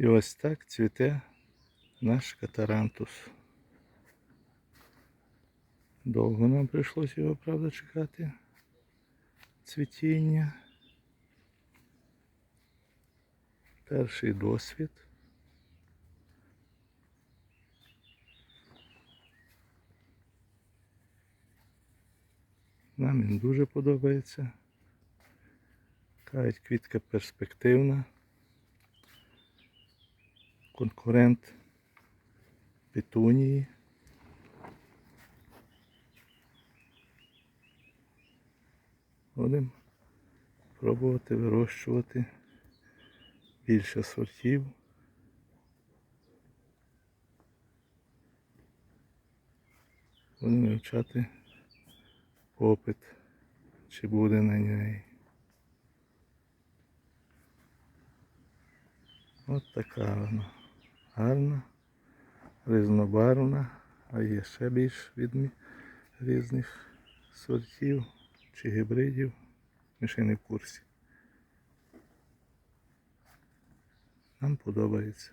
І ось так цвіте наш катарантус. Довго нам прийшлось його, правда, чекати. Цвітіння. Перший досвід. Нам він дуже подобається. Кажуть, квітка перспективна. Конкурент петунії. Будемо пробувати вирощувати більше сортів. Будемо вивчати попит, чи буде на неї. От така вона. Гарна, різнобарвна, а є ще більш відмі різних сортів чи гібридів. Ми ще не в курсі. Нам подобається.